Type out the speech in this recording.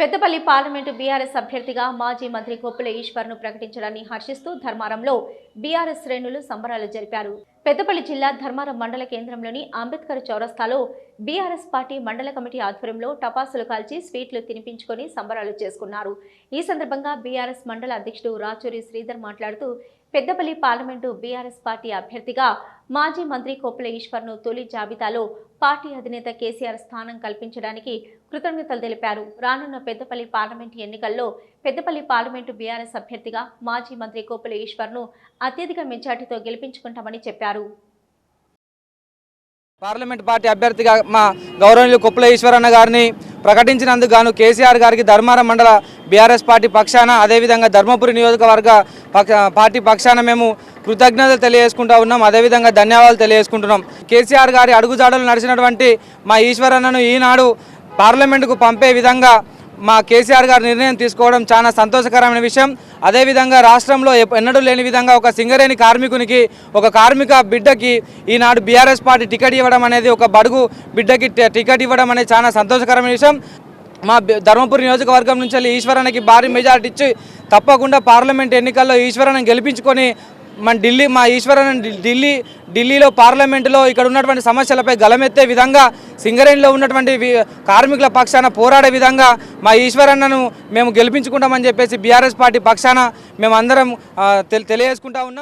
Peddapalli parliament BRS అభ్యర్థిగా మాజీ మంత్రి కొప్పుల ఈశ్వర్ను ప్రకటించడాన్ని హర్షిస్తూ ధర్మారంలో బీఆర్ఎస్ శ్రేణులు సంబరాలు జరిపారు. పెద్దపల్లి జిల్లా ధర్మారం మండల కేంద్రంలోని అంబేద్కర్ చౌరస్తాలో బీఆర్ఎస్ పార్టీ మండల కమిటీ ఆధ్వర్యంలో టపాసులు కాల్చి స్వీట్లు తినిపించుకొని సంబరాలు చేసుకున్నారు. ఈ సందర్భంగా బీఆర్ఎస్ మండల అధ్యక్షుడు రాచూరి శ్రీధర్ మాట్లాడుతూ పెద్దపల్లి పార్లమెంటు బీఆర్ఎస్ పార్టీ అభ్యర్థిగా మాజీ మంత్రి కొప్పుల ఈశ్వర్ను తొలి జాబితాలో పార్టీ అధినేత కేసీఆర్ స్థానం కల్పించడానికి కృతజ్ఞతలు తెలిపారు. రానున్న పెద్దపల్లి పార్లమెంటు ఎన్నికల్లో పెద్దపల్లి పార్లమెంటు బీఆర్ఎస్ అభ్యర్థిగా మాజీ మంత్రి కొప్పుల ఈశ్వర్ను అత్యధిక మెజార్టీతో గెలిపించుకుంటామని చెప్పారు. పార్లమెంట్ పార్టీ అభ్యర్థిగా మా గౌరవనీయులు కుప్పల ఈశ్వరన్న గారిని ప్రకటించినందుకు గాను కేసీఆర్ గారికి ధర్మారం మండల బీఆర్ఎస్ పార్టీ పక్షాన అదేవిధంగా ధర్మపురి నియోజకవర్గ పార్టీ పక్షాన మేము కృతజ్ఞతలు తెలియజేసుకుంటా ఉన్నాం. అదేవిధంగా ధన్యవాదాలు తెలియజేసుకుంటున్నాం. కేసీఆర్ గారి అడుగుజాడలు నడిచినటువంటి మా ఈశ్వరన్నను ఈనాడు పార్లమెంటుకు పంపే విధంగా మా కేసీఆర్ గారు నిర్ణయం తీసుకోవడం చాలా సంతోషకరమైన విషయం. అదేవిధంగా రాష్ట్రంలో ఎన్నడూ లేని విధంగా ఒక సింగరేణి కార్మికునికి ఒక కార్మిక బిడ్డకి ఈనాడు బీఆర్ఎస్ పార్టీ టికెట్ ఇవ్వడం అనేది ఒక బడుగు బిడ్డకి టికెట్ ఇవ్వడం అనేది చాలా సంతోషకరమైన విషయం. మా ధర్మపురి నియోజకవర్గం నుంచి వెళ్ళి ఈశ్వరానికి భారీ మెజార్టీ ఇచ్చి తప్పకుండా పార్లమెంట్ ఎన్నికల్లో ఈశ్వరాన్ని గెలిపించుకొని మన ఢిల్లీ మా ఈశ్వరన్ ఢిల్లీ ఢిల్లీలో పార్లమెంటులో ఇక్కడ ఉన్నటువంటి సమస్యలపై గలమెత్తే విధంగా సింగరేణిలో ఉన్నటువంటి కార్మికుల పక్షాన పోరాడే విధంగా మా ఈశ్వరన్నను మేము గెలిపించుకుంటామని చెప్పేసి బీఆర్ఎస్ పార్టీ పక్షాన మేమందరం తెలియజేసుకుంటా ఉన్నాం.